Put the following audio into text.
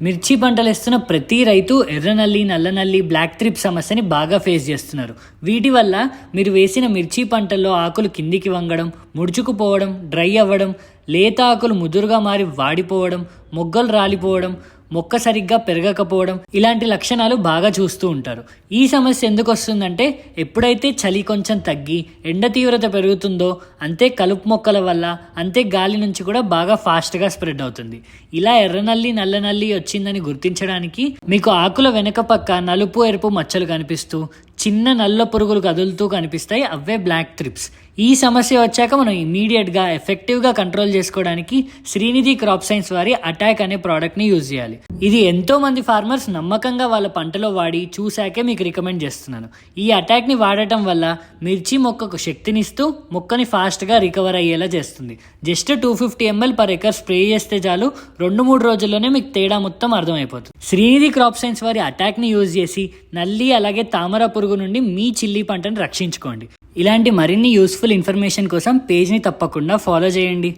మిర్చి పంటలు వేస్తున్న ప్రతి రైతు ఎర్రనల్లి నల్లనల్లి బ్లాక్ త్రిప్ సమస్యని బాగా ఫేస్ చేస్తున్నారు. వీటి వల్ల మీరు వేసిన మిర్చి పంటల్లో ఆకులు కిందికి వంగడం ముడుచుకుపోవడం డ్రై అవ్వడం లేత ఆకులు ముదురుగా మారి వాడిపోవడం మొగ్గలు రాలిపోవడం మొక్క సరిగ్గా పెరగకపోవడం ఇలాంటి లక్షణాలు బాగా చూస్తూ ఉంటారు. ఈ సమస్య ఎందుకు వస్తుందంటే ఎప్పుడైతే చలి కొంచెం తగ్గి ఎండ తీవ్రత పెరుగుతుందో అంతే కలుపు మొక్కల వల్ల అంతే గాలి నుంచి కూడా బాగా ఫాస్ట్గా స్ప్రెడ్ అవుతుంది. ఇలా ఎర్రనల్లి నల్లనల్లి వచ్చిందని గుర్తించడానికి మీకు ఆకుల వెనక పక్క నలుపు ఎరుపు మచ్చలు కనిపిస్తూ చిన్న నల్ల పురుగులు కదులుతూ కనిపిస్తాయి అవే బ్లాక్ త్రిప్స్ ఈ సమస్య వచ్చాక మనం ఇమీడియట్గా ఎఫెక్టివ్గా కంట్రోల్ చేసుకోవడానికి శ్రీనిధి క్రాప్ సైన్స్ వారి అటాక్ అనే ప్రోడక్ట్ని యూజ్ చేయాలి. ఇది ఎంతో మంది ఫార్మర్స్ నమ్మకంగా వాళ్ళ పంటలో వాడి చూశాకే మీకు రికమెండ్ చేస్తున్నాను. ఈ అటాక్ని వాడటం వల్ల మిర్చి మొక్కకు శక్తినిస్తూ మొక్కని ఫాస్ట్గా రికవర్ అయ్యేలా చేస్తుంది. Just two fifty ML per acre spray చేస్తే చాలు రెండు మూడు రోజుల్లోనే మీకు తేడా మొత్తం అర్థమైపోతుంది. శ్రీనిధి క్రాప్ సైన్స్ వారి అటాక్ని యూజ్ చేసి నల్లి అలాగే తామర పురుగు నుండి మీ చిల్లీ పంటను రక్షించుకోండి. ఇలాంటి మరిన్ని యూస్ఫుల్ ఇన్ఫర్మేషన్ కోసం పేజ్ని తప్పకుండా ఫాలో చేయండి.